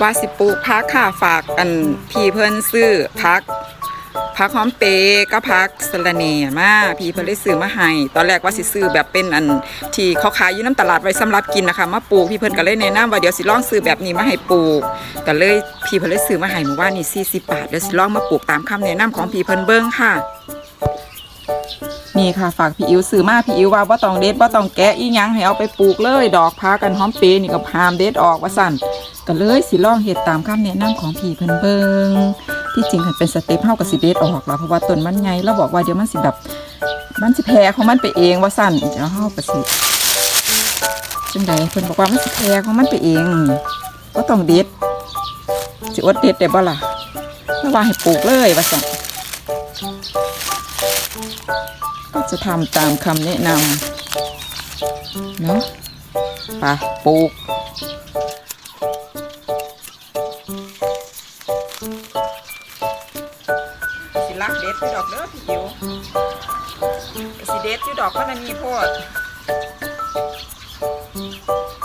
ว่าสิปลูกพักค่ะฝากอันพี่เพิ่นซื้อพักพักหอมเปย์ก็พักสะระเนมาพี่เพิ่นเลยซื้อมาให้ตอนแรกว่าสิซื้อแบบเป็นอันที่เขาขายอยู่น้ำตลาดไว้สำหรับกินนะคะมาปลูกพี่เพิ่นก็เลยแนะนำว่าเดี๋ยวสิลองซื้อแบบนี้มาให้ปลูกก็เลยพี่เพิ่นเลยซื้อมาให้เมื่อวานนี่40บาทเดี๋ยวสิลองมาปลูกตามคำแนะนำของพี่เพิ่นเบิ่งค่ะนี่ค่ะฝากพี่อิวซื้อมาพี่อิวว่าบ่ต้องเด็ดบ่ต้องแกะอีหยังให้เอาไปปลูกเลย ดอกพากันหอมเปย์นี่ก็หามเด็ดออกว่าสั่น ก็เลยสิลองเฮ็ดตามคำแนะนำของพี่เพิ่นเบิงที่จริงคันเป็นสเต็ปเฮาก็สิเด็ดออกล่ะเพราะว่าต้นมันใหญ่แล้วบอกว่าเดี๋ยวมันสิแบบมันสิแผ่ของมันไปเองว่าสั่นเดี๋ยวเฮาก็สิจังใดเพิ่นบอกว่ามันสิแผ่ของมันไปเองบ่ต้องเด็ดสิอดเด็ดได้บ่ล่ะแล้วว่าให้ปลูกเลยว่าสั่นก็จะทำตามคำแนะนำเนาะไปปลูก รักเด็ดอยู่ดอกเด้อพี่อิ๋วสิเด็ดอยู่ดอกมันมีโพด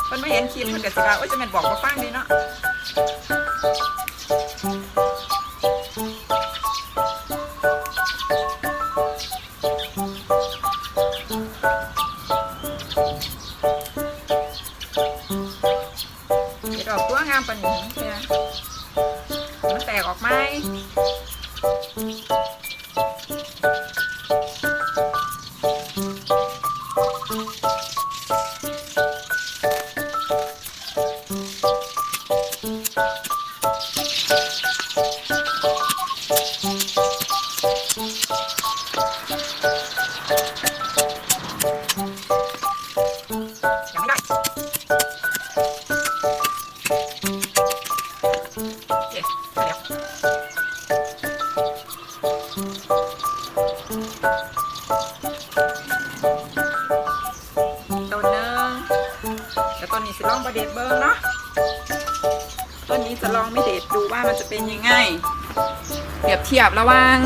เพิ่นมาเห็นคลิปเพิ่นก็สิว่าโอ้ยจะแม่นบอกบ่ฟังนี่เนาะดอกตัวงามปานนี้เนี่ยมันแตกออกไหม ยังไม่ได้ต้นหนึงแล้วต้นนี้สิลองประเด็ดเบิ้งเนาะต้นนี้จะลองไม่เด็ดดูว่ามันจะเป็นยังไงเปรียบเทียบระหว่าง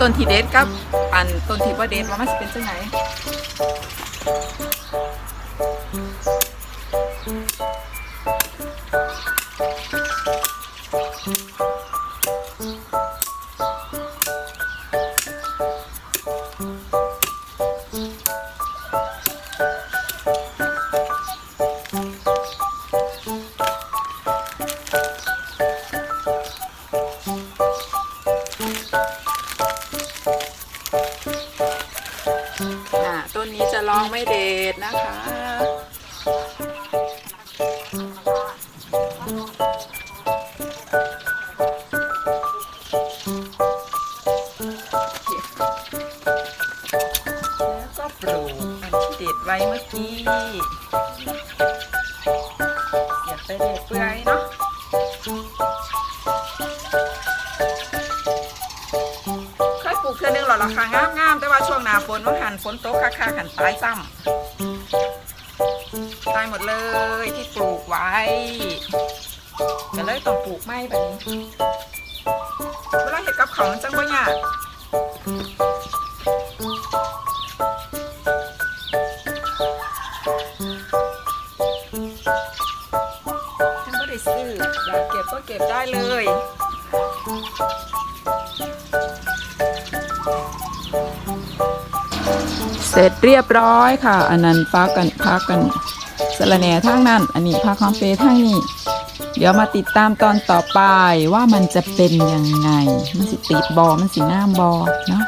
ต้นที่เด็ดกับอันต้นที่บ่เด็ดว่ามันจะเป็นจังไหน ต้นนี้จะลองไม่เด็ดนะคะ ไว้เมื่อกี้อย่าไปเด็ดเปื่อยเนาะเคยปลูกเทื่อนึงหรอราคางามงามๆแต่ว่าช่วงหนาฝนว่าหันฝนตกคักๆหันตายซ้ำตายหมดเลยที่ปลูกไว้ก็เลยต้องปลูกไม้แบบนี้เวลาเห็ดกับเขาวมันจังบ่ยาก ซื้ออยากเก็บก็เก็บได้เลยเสร็จเรียบร้อยค่ะ อันนั้นพักกันพักกันสะระแหน่ทั้งนั้น อันนี้พักคอมเฟทั้งนี้ เดี๋ยวมาติดตามตอนต่อไปว่ามันจะเป็นยังไง มันสิติดบอมันสิหน้ามบอเนาะ